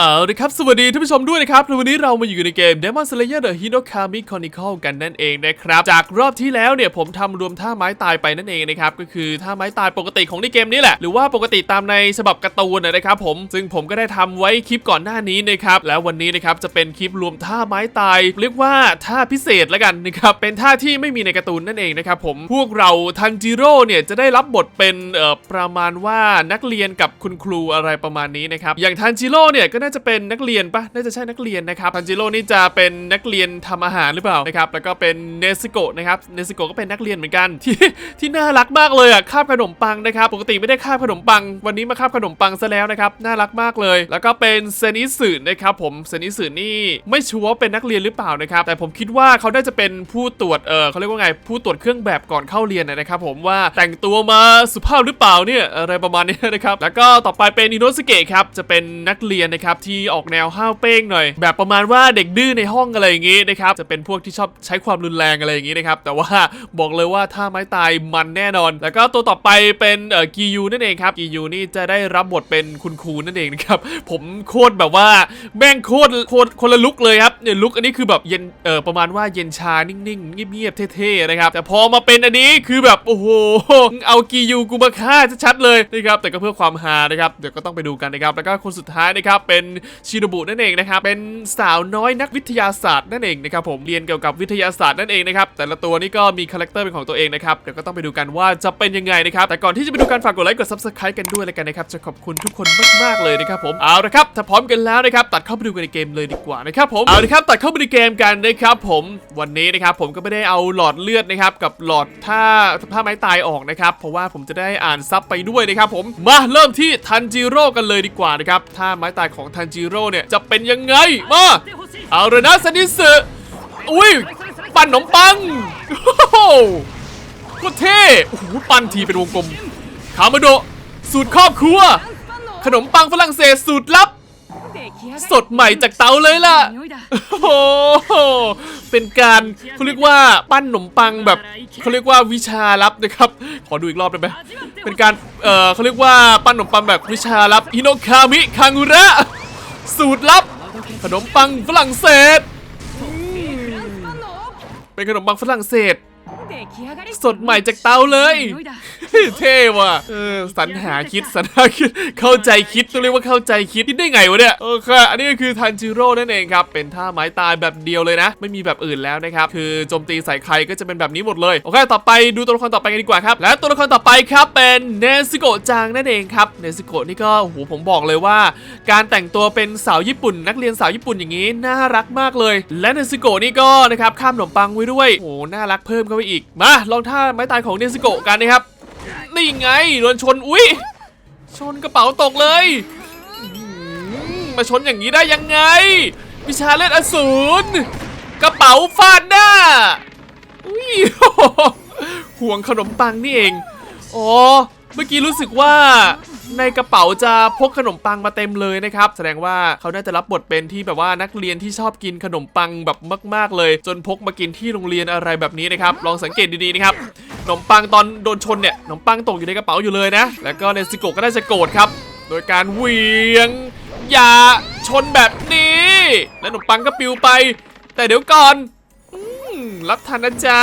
เอาละครับ สวัสดีท่านผู้ชมด้วยนะครับวันนี้เรามาอยู่ในเกม Demon Slayer The Hinokami Chronicle กันนั่นเองนะครับ จากรอบที่แล้วเนี่ยผมทำรวมท่าไม้ตายไปนั่นเองนะครับ ก็คือท่าไม้ตายปกติของในเกมนี้แหละ หรือว่าปกติตามในฉบับการ์ตูนนะครับผม ซึ่งผมก็ได้ทำไว้คลิปก่อนหน้านี้นะครับ แล้ววันนี้นะครับจะเป็นคลิปรวมท่าไม้ตาย เรียกว่าท่าพิเศษแล้วกันนะครับ เป็นท่าที่ไม่มีในการ์ตูนนั่นเองนะครับผม พวกเราทันจิโร่เนี่ยจะได้รับบทเป็นเอ่อประมาณว่านักเรียนกับคุณครูอะไรประมาณนี้นะครับ อย่างทันจิโร่เนี่ยก็น่าจะเป็นนักเรียนปะน่าจะใช่นักเรียนนะครับทันจิโร่นี่จะเป็นนักเรียนทำอาหารหรือเปล่านะครับแล้วก็เป็นเนสโกะนะครับเนสโกะก็เป็นนักเรียนเหมือนกันที่ที่น่ารักมากเลยอะคาบขนมปังนะครับปกติไม่ได้คาบขนมปัง วันนี้มาคาบขนมปังซะแล้วนะครับน่ารักมากเลย แล้วก็เป็นเซนิสึนะครับผมเซนิสึนี่ไม่ชัวร์เป็นนักเรียนหรือเปล่านะครับแต่ผมคิดว่าเขาน่าจะเป็นผู้ตรวจเออเขาเรียกว่าไงผู้ตรวจเครื่องแบบก่อนเข้าเรียนนะครับผมว่าแต่งตัวมาสุภาพหรือเปล่าเนี่ยอะไรประมาณนี้นะครับแล้วก็ต่อไปเป็นอิโนสเกะครับจะเป็นนักเรียนนะครับที่ออกแนวห้าวเป้งหน่อย แบบประมาณว่าเด็กดื้อในห้องอะไรอย่างงี้นะครับจะเป็นพวกที่ชอบใช้ความรุนแรงอะไรอย่างงี้นะครับแต่ว่าบอกเลยว่าถ้าไม้ตายมันแน่นอน แล้วก็ตัวต่อไปเป็นเอ่อกียูนั่นเองครับกียูนี่จะได้รับบทเป็นคุณครูนั่นเองนะครับผมโคตรแบบว่าแม่งโคตรโคตรคนละลุกเลยครับเนี่ยลุกอันนี้คือแบบเย็นเออประมาณว่าเย็นชานิ่งๆเงียบๆเท่ๆนะครับแต่พอมาเป็นอันนี้คือแบบโอ้โหเอากียูกูมาฆ่าชัดๆเลยนะครับแต่ก็เพื่อความฮานะครับเดี๋ยวก็ต้องไปดูกันนะครับแล้วก็คนสุดท้ายนะครับเป็นชินบุนั่นเองนะครับเป็นสาวน้อยนักวิทยาศาสตร์นั่นเองนะครับผมเรียนเกี่ยวกับวิทยาศาสตร์นั่นเองนะครับแต่ละตัวนี่ก็มีคาแรคเตอร์เป็นของตัวเองนะครับเดี๋ยวก็ต้องไปดูกันว่าจะเป็นยังไงนะครับแต่ก่อนที่จะไปดูการฝากกดไลค์กด subscribe กันด้วยเลยกันนะครับจะขอบคุณทุกคนมากๆเลยนะครับผมเอาละครับถ้าพร้อมกันแล้วนะครับตัดเข้าไปดูกันในเกมเลยดีกว่านะครับผมเอาละครับตัดเข้าไปในเกมกันนะครับผมวันนี้นะครับผมก็ไม่ได้เอาหลอดเลือดนะครับกับหลอดท่าท่าไม้ตายออกนะครับเพราะว่าผมจะได้อ่านซับไปด้วยนะครับผมมาเริ่มที่ทันจิโร่กันเลยดีกว่านะครับท่าไม้ตายของทันจิโร่เนี่ยจะเป็นยังไง มาเอาเลยนะสนิสึอุ้ยปั่นขนมปังโอ้โหโคตรเท่โอ้โหปั่นทีเป็นวงกลมคามาโดะสูตรครอบครัว ขนมปังฝรั่งเศสสูตรลับ สดใหม่จากเตาเลยล่ะโอ้โหเป็นการเขาเรียกว่าปั้นขนมปังแบบเขาเรียกว่าวิชาลับนะครับ ขอดูอีกรอบได้ไหมเป็นการเอ่อเขาเรียกว่าปั้นขนมปังแบบวิชาลับอิโนคามิคังุระ สูตรลับ ขนมปังฝรั่งเศส เป็นขนมปังฝรั่งเศส สดใหม่จากเตาเลย เท่ว่ะเออสรรหาคิดสรรหาคิด เข้าใจคิดต้องเรียกว่าเข้าใจคิดคิดได้ไงวะเนี่ยโอเคอันนี้ก็คือทันจิโร่นั่นเองครับ เป็นท่าไม้ตายแบบเดียวเลยนะ ไม่มีแบบอื่นแล้วนะครับ คือโจมตีใส่ใครก็จะเป็นแบบนี้หมดเลย โอเค ต่อไปดูตัวละครต่อไปกันดีกว่าครับ และตัวละครต่อไปครับเป็นเนสโกะจังนั่นเองครับ เนสโกะนี่ก็โอ้โหผมบอกเลยว่า การแต่งตัวเป็นสาวญี่ปุ่น นักเรียนสาวญี่ปุ่นอย่างนี้น่ารักมากเลย และเนสโกะนี่ก็นะครับข้ามขนมปังไว้ด้วยโอ้โหน่ารักเพิ่มเข้าไปอีก มาลองท่าไม้ตายของเนสโกะกันนะครับ นี่ไงโดนชน อุ้ยชนกระเป๋าตกเลย มาชนอย่างนี้ได้ยังไง วิชาเล่นอสูรกระเป๋าฟาดหน้าอุ้ยห่วงขนมปังนี่เอง อ๋อ เมื่อกี้รู้สึกว่า ในกระเป๋าจะพกขนมปังมาเต็มเลยนะครับ แสดงว่าเขาน่าจะรับบทเป็นที่แบบว่านักเรียนที่ชอบกินขนมปังแบบมาก ๆ เลย จนพกมากินที่โรงเรียนอะไรแบบนี้นะครับ ลองสังเกตดี ๆ นะครับขนมปังตอนโดนชนเนี่ยขนมปังตกอยู่ในกระเป๋าอยู่เลยนะ แล้วก็เนสโกะก็ได้จะโกรธครับ โดยการเหวียง อย่าชนแบบนี้ แล้วขนมปังก็ปิวไป แต่เดี๋ยวก่อนอรับทันนะจ๊ะ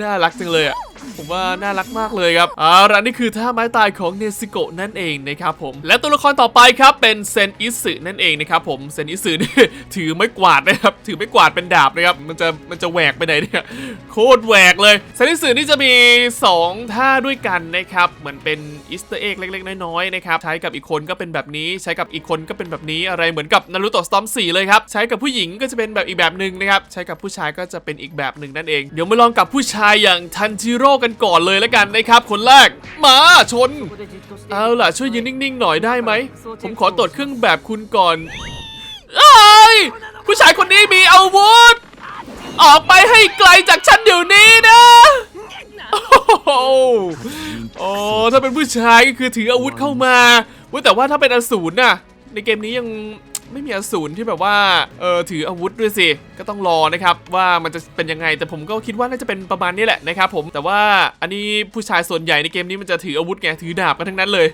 น่ารักจังเลยอะ ผมว่าน่ารักมากเลยครับเอาละนี่คือท่าไม้ตายของเนซิโกะนั่นเองนะครับผม และตัวละครต่อไปครับเป็นเซนอิสึนั่นเองนะครับผมเซนอิสึนี่ถือไม้กวาดนะครับถือไม้กวาดเป็นดาบนะครับมันจะมันจะแหวกไปไหนเนี่ยโคตรแหวกเลยเซนอิสึนี่จะมี 2 ท่าด้วยกันนะครับเหมือนเป็นอิสต์เอ็กเล็กๆน้อยๆนะครับใช้กับอีกคนก็เป็นแบบนี้ ใช้กับอีกคนก็เป็นแบบนี้อะไรเหมือนกับนารูโตะสตอม4เลยครับใช้กับผู้หญิงก็จะเป็นแบบอีกแบบหนึ่งนะครับใช้กับผู้ชายก็จะเป็นอีกแบบหนึ่งนั่นเองเดี๋ยวมาลองกับผู้ชายอย่างทันจิโรกันก่อนเลยแล้วกันนะครับคนแรกมาชน เอาล่ะช่วยยืนนิ่งๆหน่อยได้ไหม ผมขอตรวจเครื่องแบบคุณก่อนเอ้ยผู้ชายคนนี้มีอาวุธ ออกไปให้ไกลจากฉันเดี๋ยวนี้นะโอ้โหโอ้ถ้าเป็นผู้ชายก็คือถืออาวุธเข้ามาว้ยแต่ว่าถ้าเป็นอสูรน่ะ ในเกมนี้ยัง ไม่มีอสูรที่แบบว่าเออถืออาวุธด้วยสิ ก็ต้องรอนะครับว่ามันจะเป็นยังไง แต่ผมก็คิดว่าน่าจะเป็นประมาณนี้แหละนะครับผมแต่ว่าอันนี้ผู้ชายส่วนใหญ่ในเกมนี้มันจะถืออาวุธไงถือดาบกันทั้งนั้นเลย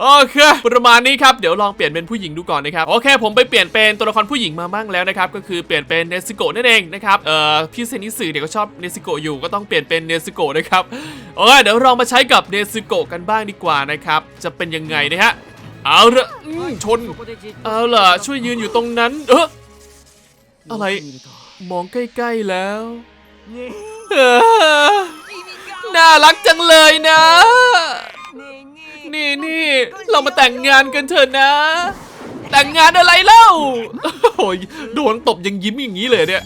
โอเคประมาณนี้ครับเดี๋ยวลองเปลี่ยนเป็นผู้หญิงดูก่อนนะครับโอเคผมไปเปลี่ยนเป็นตัวละครผู้หญิงมาบ้างแล้วนะครับก็คือเปลี่ยนเป็นเนสโกะนั่นเองนะครับเอ่อพี่เซนิสึเนี่ยก็ชอบเนสโกะอยู่ก็ต้องเปลี่ยนเป็นเนสโกะนะครับโอเคเดี๋ยวเรามาใช้กับเนสโกะกันบ้างดีกว่านะครับจะเป็นยังไงนะฮะ เอาละอืมชน เอาล่ะ ช่วยยืนอยู่ตรงนั้น เอออะไร มองใกล้ๆแล้วเออน่ารักจังเลยนะ นี่นี่เรามาแต่งงานกันเถอะนะ แต่งงานอะไรเล่า โอ้ยโดนตบยังยิ้มอย่างนี้เลยเนี่ย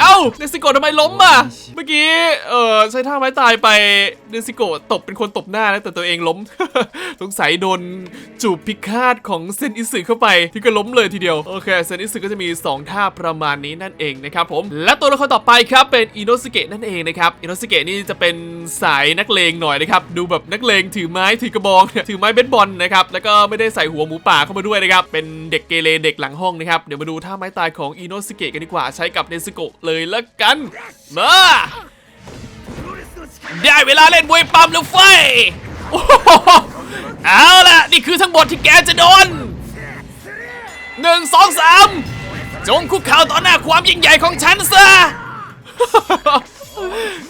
เอ้าเนซิโกะทำไมล้มอะ เมื่อกี้ เออใช้ท่าไม้ตายไปเนซิโกะตบเป็นคนตบหน้านะแต่ตัวเองล้ม สงสัยโดนจูบพิฆาตของเซนอิสึเข้าไปที่ก็ล้มเลยทีเดียว โอเค เซนอิสึก็จะมี 2 ท่าประมาณนี้นั่นเองนะครับผม และตัวละครต่อไปครับเป็นอิโนสเกะนั่นเองนะครับอิโนสเกะนี่จะเป็นสายนักเลงหน่อยนะครับ ดูแบบนักเลงถือไม้ถือกระบอง ถือไม้เบสบอลนะครับ แล้วก็ไม่ได้ใส่หัวหมูป่าเข้ามาด้วยนะครับ เป็นเด็กเกเรเด็กหลังห้องนะครับ เดี๋ยวมาดูท่าไม้ตายของอิโนสเกะกันดีกว่า ใช้กับเนซึโกะเลยละกัน มาได้เวลาเล่นมวยปั๊มแล้วไฟเอาล่ะ นี่คือทั้งหมดที่แกจะโดนหนึ่งสองสามจงคุกเข่าต่อหน้าความยิ่งใหญ่ของฉันซะ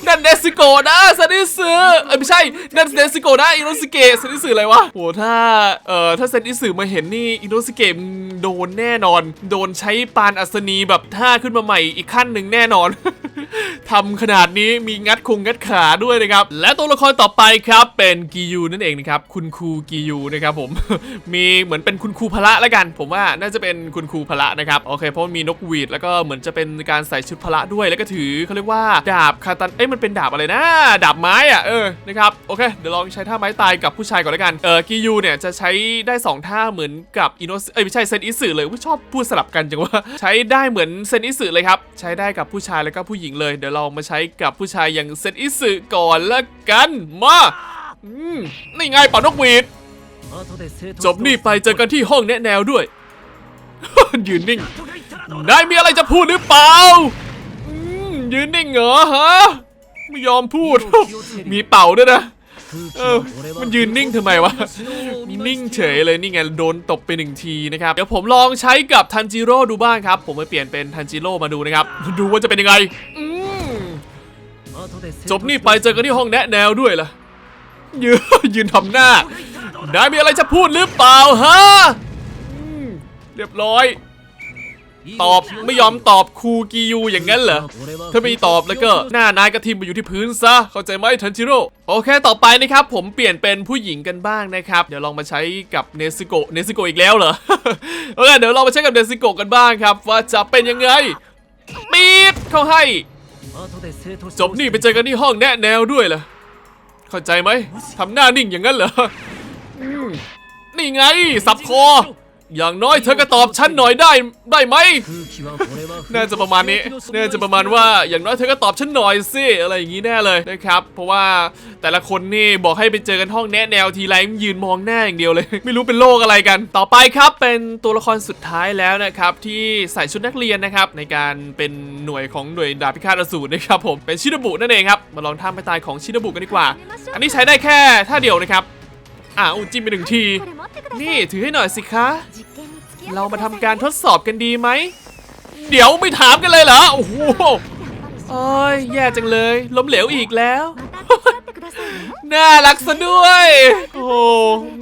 นันเนสโกนะซานิสึเอ้ไม่ใช่นันเนสโกนะอิโนสเกะซานิสึอะไรวะโหถ้าเอ่อถ้าซานิสึมาเห็นนี่อิโนสเกะโดนแน่นอน โดนใช้ปานอัศนีแบบท่าขึ้นมาใหม่อีกขั้นหนึ่งแน่นอน ทำขนาดนี้มีงัดคงงัดขาด้วยนะครับ และตัวละครต่อไปครับเป็นกิยูนั่นเองนะครับ คุณครูกิยูนะครับผม มีเหมือนเป็นคุณครูพละแล้วกัน ผมว่าน่าจะเป็นคุณครูพละนะครับโอเคเพราะมีนกหวีดแล้วก็เหมือนจะเป็นการใส่ชุดพละด้วยแล้วก็ถือเขาเรียกว่าดาบคาตันเอ้ยมันเป็นดาบอะไรนะดาบไม้อะเออนะครับโอเคเดี๋ยวลองใช้ท่าไม้ตายกับผู้ชายก่อนแล้วกันเออกิยูเนี่ยจะใช้ได้สองท่าเหมือนกับอินโนเอ้ยไม่ใช่เซนอิสึเลยชอบพูดสลับกันจังว่าใช้ได้เหมือนเซนอิสึเลยครับใช้ได้กับผู้ชายแล้วก็ผู้หญิงเลย เดี๋ยวเรามาใช้กับผู้ชายอย่างเซนอิสึก่อนละกัน มาอืมนี่ไงเป่านกหวีด จบนี่ไปเจอกันที่ห้องแนะแนวด้วย ยืนนิ่ง นายมีอะไรจะพูดหรือเปล่าอืมยืนนิ่งเหรอฮะ ไม่ยอมพูด มีเป่าด้วยนะเออมันยืนนิ่งทำไมวะ นิ่งเฉยเลยนี่ไงโดนตบไปหนึ่งทีนะครับ เดี๋ยวผมลองใช้กับทันจิโร่ดูบ้างครับ ผมไปเปลี่ยนเป็นทันจิโร่มาดูนะครับ ดูว่าจะเป็นยังไงอื จบนี่ไปเจอกันที่ห้องแนะแนวด้วยล่ะยืนยืนทำหน้านายมีอะไรจะพูดหรือเปล่าฮะเรียบร้อย ตอบไม่ยอมตอบครูกิยูอย่างนั้นเหรอถ้าไม่ตอบแล้วก็หน้านายกระทิมไปอยู่ที่พื้นซะเข้าใจไหมทันจิโร่โอเคต่อไปนะครับ ผมเปลี่ยนเป็นผู้หญิงกันบ้างนะครับ เดี๋ยวลองมาใช้กับเนซึโกะเนซึโกะอีกแล้วเหรอโอเคเดี๋ยวเรามาใช้กับเนซึโกะกันบ้างครับ ว่าจะเป็นยังไงปี๊ดเข้าให้ จบนี่ไปเจอกันที่ห้องแนะแนวด้วยล่ะ เข้าใจไหมทำหน้านิ่งอย่างนั้นเหรอ นี่ไง สับคอ อย่างน้อยเธอก็ตอบฉันหน่อยได้ได้ไหม น่าจะประมาณนี้ น่าจะประมาณว่าอย่างน้อยเธอก็ตอบฉันหน่อยสิอะไรอย่างนี้แน่เลยนะครับ เพราะว่าแต่ละคนนี่บอกให้ไปเจอกันห้องแนะแนวทีไรมันยืนมองหน้าอย่างเดียวเลย ไม่รู้เป็นโรคอะไรกัน ต่อไปครับเป็นตัวละครสุดท้ายแล้วนะครับที่ใส่ชุดนักเรียนนะครับในการเป็นหน่วยของหน่วยดาบพิฆาตอสูรนะครับผมเป็นชินบุนั่นเองครับมาลองท่าไม่ตายของชินบุกันดีกว่า อันนี้ใช้ได้แค่ท่าเดียวนะครับอ่าอุยจิ้มไปหนึ่งที นี่ถือให้หน่อยสิคะ เรามาทำการทดสอบกันดีไหม เดี๋ยวไม่ถามกันเลยเหรอ โอ้โหโอ้ยแย่จังเลย ล้มเหลวอีกแล้ว น่ารักซะด้วย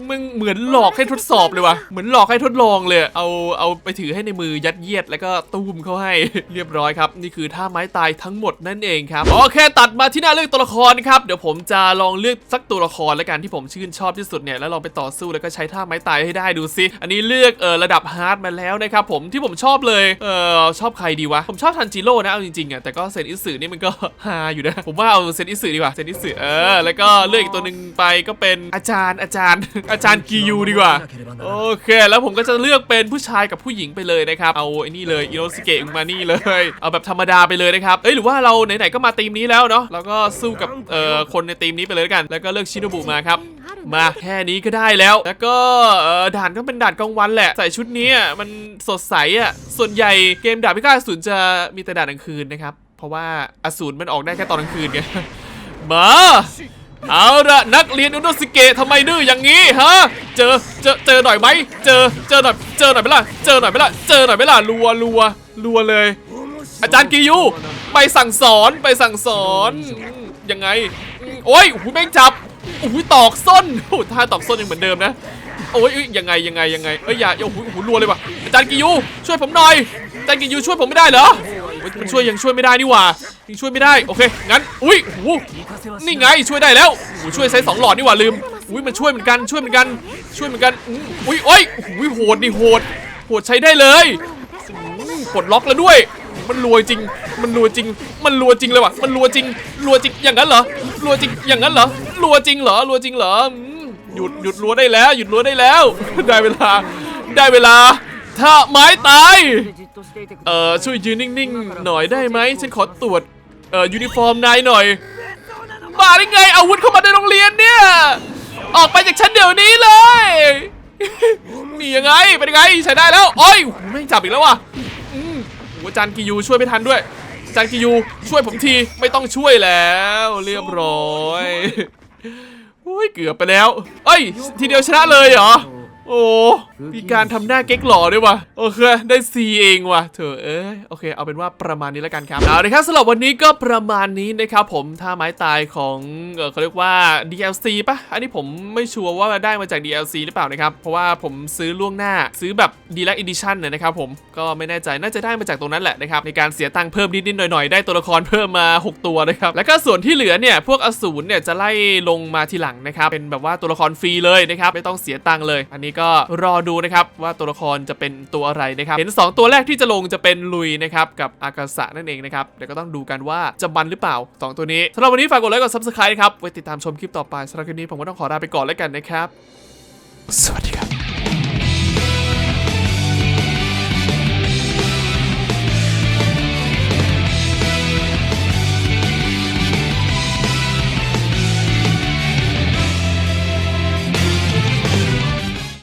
มึงเหมือนหลอกให้ทดสอบเลยว่ะ เหมือนหลอกให้ทดลองเลย เอาเอาไปถือให้ในมือยัดเยียดแล้วก็ตุ้มเข้าให้ เรียบร้อยครับ นี่คือท่าไม้ตายทั้งหมดนั่นเองครับ โอเค ตัดมาที่หน้าเลือกตัวละครครับ เดี๋ยวผมจะลองเลือกสักตัวละครแล้วกันที่ผมชื่นชอบที่สุดเนี่ย แล้วลองไปต่อสู้แล้วก็ใช้ท่าไม้ตายให้ได้ดูซิ อันนี้เลือกเออระดับฮาร์ดมาแล้วนะครับผมที่ผมชอบเลย เออชอบใครดีวะ ผมชอบทันจิโร่นะเอาจริงๆอะ แต่ก็เซนอิสึนี่มันก็ฮาอยู่นะ ผมว่าเอาเซนอิสึดีกว่า เซนอิสึเออ แล้วก็เลือกอีกตัวหนึ่งไปก็เป็นอาจารย์อาจารย์ อาจารย์กิยูดีกว่า โอเค แล้วผมก็จะเลือกเป็นผู้ชายกับผู้หญิงไปเลยนะครับ เอาไอ้นี่เลยอิโนสเกะมานี่เลย เอาแบบธรรมดาไปเลยนะครับ เอ้ยหรือว่าเราไหนๆก็มาทีมนี้แล้วเนาะเราก็สู้กับเอ่อคนในทีมนี้ไปเลยแล้วกัน แล้วก็เลือกชิโนบุมาครับมาแค่นี้ก็ได้แล้ว แล้วก็ด่านก็เป็นด่านกลางวันแหละ ใส่ชุดนี้มันสดใสอะ ส่วนใหญ่เกมดาบพิฆาตอสูรจะมีแต่ด่านกลางคืนนะครับ เพราะว่าอสูรมันออกได้แค่ตอนกลางคืนไงมา เอาละนักเรียนอุโนสเกะทำไมดื้ออย่างนี้ฮะเจอเจอเจอหน่อยไหมเจอเจอหน่อยเจอหน่อยไหมล่ะเจอหน่อยไหมล่ะเจอหน่อยไหมล่ะรัวรัวรัวเลย อาจารย์กิยูไปสั่งสอนไปสั่งสอนยังไงโอ้ยโอ้โหแม่งจับโอ้โหตอกส้นโอ้ท่าตอกส้นยังเหมือนเดิมนะโอ้ยยังไงยังไงยังไงเอ้ยอย่าโอ้โหโอ้โหรัวเลยว่ะอาจารย์กิยูช่วยผมหน่อยอาจารย์กิยูช่วยผมไม่ได้เหรอมันช่วยยังช่วยไม่ได้นี่หว่า ยังช่วยไม่ได้โอเคงั้นอุ้ยโอ้นี่ไงช่วยได้แล้วโอ้ช่วยใช้สองหลอดนี่หว่าลืมอุ้ยมันช่วยเหมือนกันช่วยเหมือนกันช่วยเหมือนกันอุ้ยโอ้ยโอ้โหโหดนี่โหดโหดใช้ได้เลยปลดล็อกแล้วด้วย มันรัวจริง มันรัวจริง มันรัวจริงเลยว่ะ มันรัวจริงรัวจริงอย่างนั้นเหรอรัวจริงอย่างนั้นเหรอรัวจริงเหรอรัวจริงเหรอหยุดหยุดรัวได้แล้วหยุดรัวได้แล้ว ได้เวลา ได้เวลา ถ้าไม้ตาย เอ่อช่วยยืนนิ่งๆหน่อยได้ไหมฉันขอตรวจ เอ่อยูนิฟอร์มนายหน่อยมาได้ไงอาวุธเข้ามาในโรงเรียนเนี่ย ออกไปจากฉันเดี๋ยวนี้เลยนี่ยังไงเป็นยังไงใช้ได้แล้วโอ้ยไม่งจับอีกแล้วว่ะอืมโอ้โหอาจารย์กิยูช่วยไม่ทันด้วยอาจารย์กิยูช่วยผมทีไม่ต้องช่วยแล้ว เรียบร้อยโอ้ยเกือบไปแล้วเอ้ยทีเดียวชนะเลยเหรอ โอ้มีการทำหน้าเก๊กหล่อด้วยวะโอเคได้ซีเองวะเถอะเอ้ยโอเค เอาเป็นว่าประมาณนี้แล้วกันครับเอาละครับสำหรับวันนี้ก็ประมาณนี้นะครับผมท่าไม้ตายของเออเขาเรียกว่า DLC ปะอันนี้ผมไม่ชัวร์ว่าได้มาจาก DLC หรือเปล่านะครับ เพราะว่าผมซื้อล่วงหน้าซื้อแบบ Deluxe Edition เนี่ยนะครับผมก็ไม่แน่ใจน่าจะได้มาจากตรงนั้นแหละนะครับในการเสียตังค์เพิ่มนิดๆหน่อยๆได้ตัวละครเพิ่มมา 6 ตัวนะครับแล้วก็ส่วนที่เหลือเนี่ยพวกอสูรเนี่ยจะไล่ลงมาทีหลังนะครับเป็นแบบว่าตัวละครฟรีเลยนะครับไม่ต้องเสียตังค์เลย อันนี้ก็รอดูนะครับว่าตัวละครจะเป็นตัวอะไรนะครับเห็น 2 ตัวแรกที่จะลงจะเป็นลุยนะครับกับอากาศะนั่นเองนะครับเดี๋ยวก็ต้องดูกันว่าจะบันหรือเปล่า 2 ตัวนี้สำหรับวันนี้ฝากกดไลค์กดซับสไครต์นะครับไว้ติดตามชมคลิปต่อไปสำหรับคลิปนี้ผมก็ต้องขอลาไปก่อนแล้วกันนะครับสวัสดีครับ